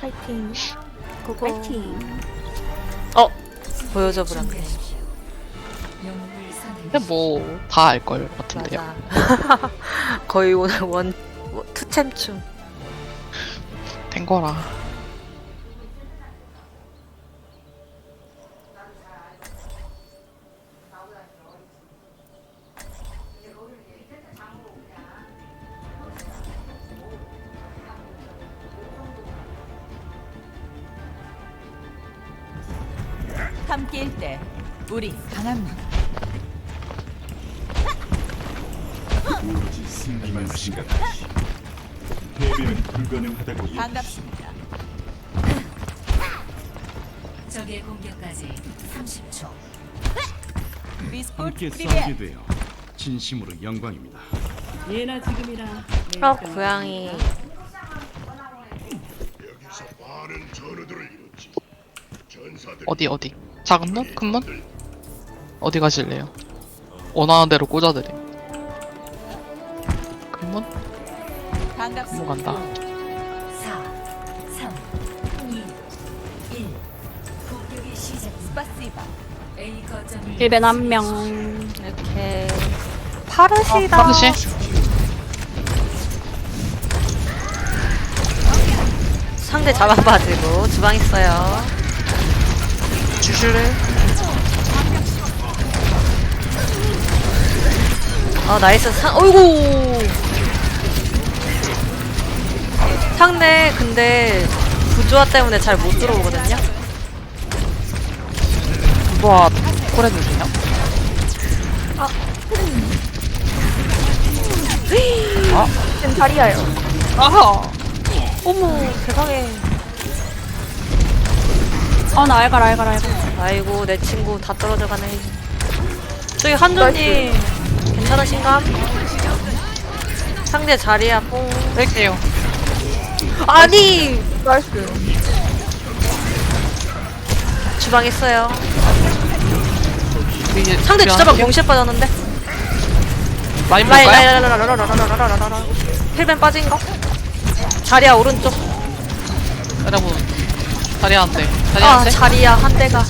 파이팅. 고고. 파이팅. 어 보여줘 보라네. 근데 뭐 다 알 걸 같은데요. 맞아. 거의 오늘 원 투챔춤. 된 거라. 함께일 때 우리 강합니다. 오로지 승리만 생각하시. 패배는 불가능하다고. 반갑습니다. 적의 공격까지 30초. 비스포트 함께 프리베 싸우게 되어 진심으로 영광입니다. 예나 지금이라 어 고양이. 어디 어디? 작은 문? 큰 문? 어디 가실래요? 원하는 대로 꽂아드림. 큰 문? 반갑습니다. 문 간다. 4, 3, 2, 1. 공격이 시작. 스파시바. A 거점을 1벤 한 명. 이렇게 파르시다. 파르시? 상대 잡아가지고 주방 있어요. 주슈를. 아 나이스 상. 어이구. 상대 근데 부조화 때문에 잘 못 들어오거든요. 뭐 콜해 주세요. 지금 다리야요. 아하. 어머 세상에. 어, 나 알갈, 알갈, 알갈. 아이고 내 친구 다 떨어져가네. 저기 한조님 괜찮으신가? 상대 자리야 뽕. 될게요. 아니! 나이스. 주방 있어요. 상대 주자방 병시에 빠졌는데? 라인 볼까요? 필벤 빠진 거? 자리야 오른쪽. 여러분 다리 안 돼. 다리 아안 돼. 자리야 한 대가.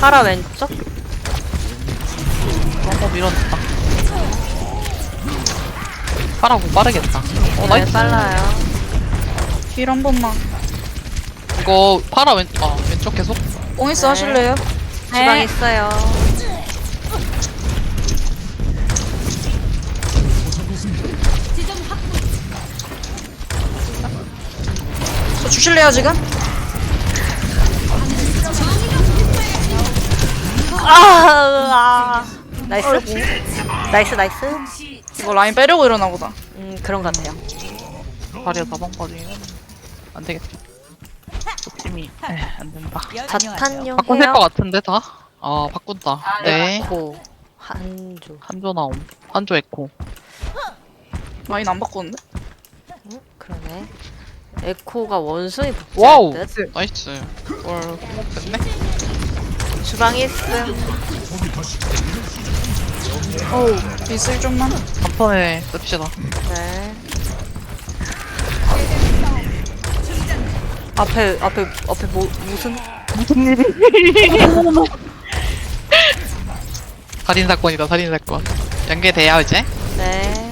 파라 왼쪽. 어 밀어냈다. 파라고 빠르겠다. 어 네 나이스. 빨라요. 길한 번만. 이거 파라 왼, 아 왼쪽 계속? 뽕이스 네. 하실래요? 주방 있어요. 저 주실래요, 지금? 아, 아. 나이스. 나이스 나이스. 이거 라인 빼려고 이러나 보다. 음 그런 것 같아요. 다리가 다방거리면 안 되겠다. 저 팀이 에, 안 된다. 자탄용 셀것 해요. 같은데 다? 아 바꾼다. 네. 고 한조. 한조 나옴. 한조 에코. 라인 안 바꿨는데? 응? 그러네. 에코가 원숭이 와우. 복제할 듯. 나이스. 월 호흡됐네. 주방에 있음. 어우, 미술 좀만. 간판에 씁시다. 네. 앞에 앞에 앞에 뭐 무슨 살인 사건이다. 살인 사건. 연계돼요 이제. 네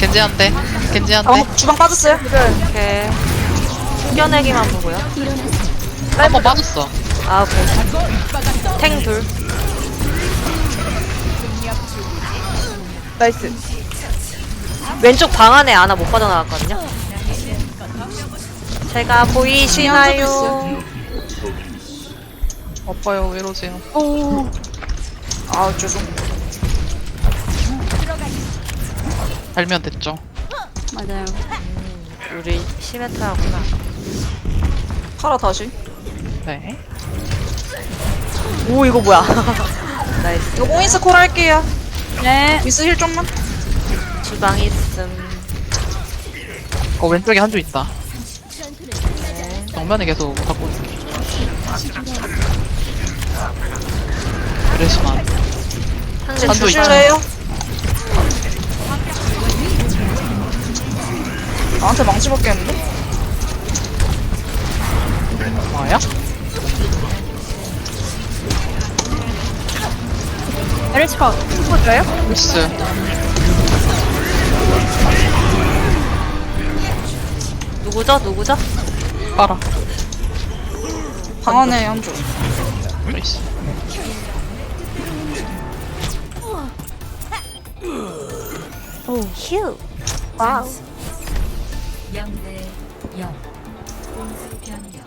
겐지한테. 겐지한테. 아, 주방 빠졌어요? 이렇게 숨겨내기만 보고요. 한 번 빠졌어. 아 오케이. 탱 둘. 나이스. 왼쪽 방 안에 아나 못 빠져나갔거든요. 제가 보이시나요? 아파요. 왜 이러세요? 오. 아, 죄송. 달면 됐죠. 맞아요. 우리 시메트라구나. 팔아, 다시. 네. 오 이거 뭐야? 나이스. 이거 뽕이스 콜 할게요. 네. 미스 힐 좀만. 주방 있음. 어 왼쪽에 한조 있다. 정면에 계속. 상대 한조 주방. 있죠. 주실래요? 나한테 망치 받겠는데? 뭐야? 에르치카 후보줘요? 미스. 누구죠? 누구죠? 빨아. 방 안에 한조 미스. 휴. 와우. 0대 0. 공수 변경.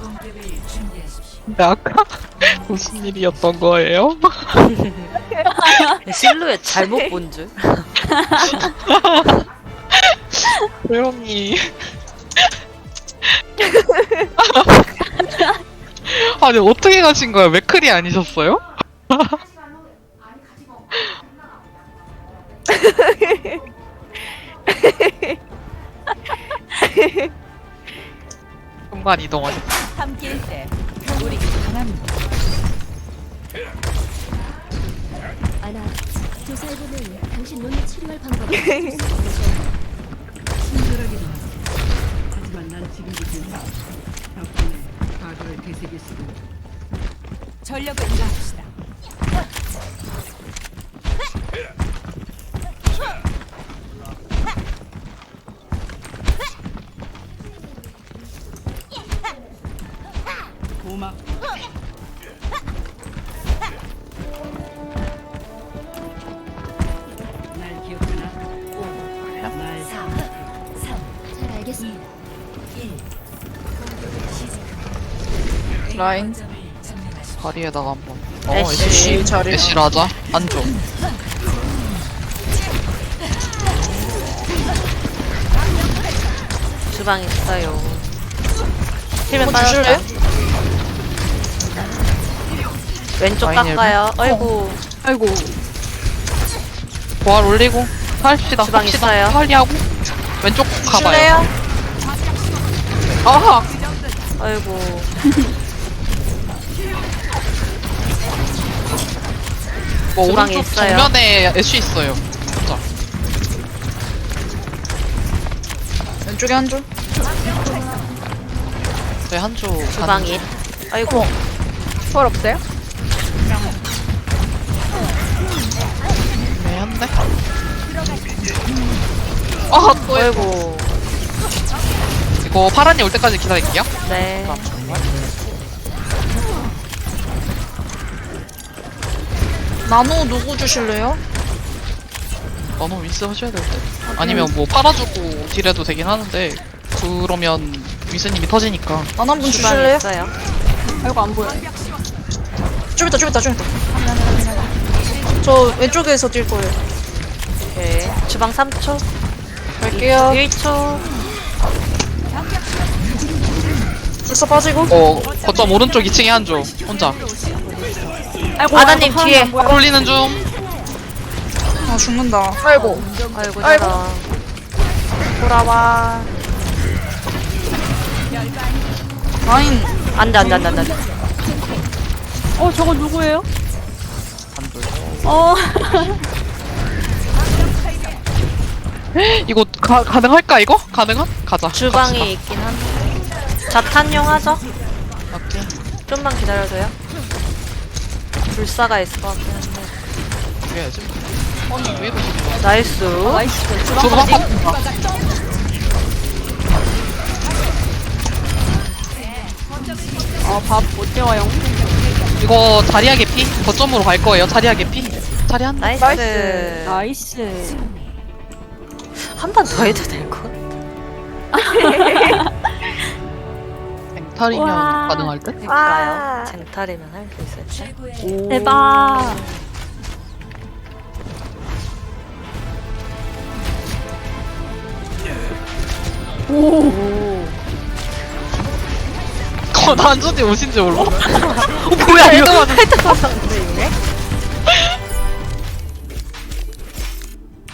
공격을 준비하십시오. 근데 아까 무슨 일이었던 거예요? 실루엣 잘못 본 줄. 조용히. 아니 어떻게 가신 거예요? 맥클이 아니셨어요? 순간 이동하셨. 함께일 때 우리 강합니다. 아나, 조사해보면 당신 눈을 치료할 방법이 하지만 난 지금도 덕분에 과거를 되새길 수도 전력을 다합시다. 고마 날 기억하나? 날 4, 3, 잘 알겠어. 1. 공격을 시작합니다. 라인. 다리에다가 한번. 어, 애쉬. 애쉬 자리 애쉬를 하자. 안 줘. 방 있어요. 힐면 한번 주실래요? 빠졌어요. 왼쪽 라인 깎아요. 아이고. 아이고 부활 올리고 합시다. 주방 합시다. 있어요. 빨리하고 왼쪽 가봐요. 주실래요? 아하. 아이고. 뭐 주방에 오른쪽 있어요. 정면에 애쉬 있어요. 자, 왼쪽에 한 조네 한쪽 주방이. 아이고. 펄 없어요? 네 한대. 아, 또 아이고. 이거 파란이 올 때까지 기다릴게요. 네. 나노 누구 주실래요? 너무 윈스 하셔야 될 듯. 아니면 뭐 팔아주고 딜해도 되긴 하는데 그러면 윈스님이 터지니까. 나노 한분 주실래요? 있어요. 아이고 안 보여 좀 있다 좀 있다 좀 있다 저 왼쪽에서 뛸 거예요 오케이. 주방 3초. 갈게요 1초. 불사 빠지고 어 거점 오른쪽 2층에 한조 혼자. 아나님 뒤에. 팔 올리는 중. 아 죽는다 아이고 아이고, 아이고. 돌아와. 라인 안 돼, 안 돼, 안 돼, 안 돼. 어 저거 누구예요? 이거 가, 가능할까 이거? 가능한? 가자. 주방이 있긴 한데. 자탄용 하죠? 갑시다. 오케이. 좀만 기다려줘요. 불사가 있을 것 같긴 한데. 이겨야지. 아니 왜 이러지? 나이스. 저거 한 번. 아밥 못 깨워요 이거 자리야 개피? 거점으로 갈 거예요. 자리야 개피? 자리 한 대. 나이스. 나이스 한 번 더 해도 될 것? 맹탈이면 가능할 듯? 그니까요. 쟁탈이면 할 수 있을 때. 최고의 대박 어, 난준이 오신지 몰라. 뭐야 이거? 헤드 맞았는데 이게?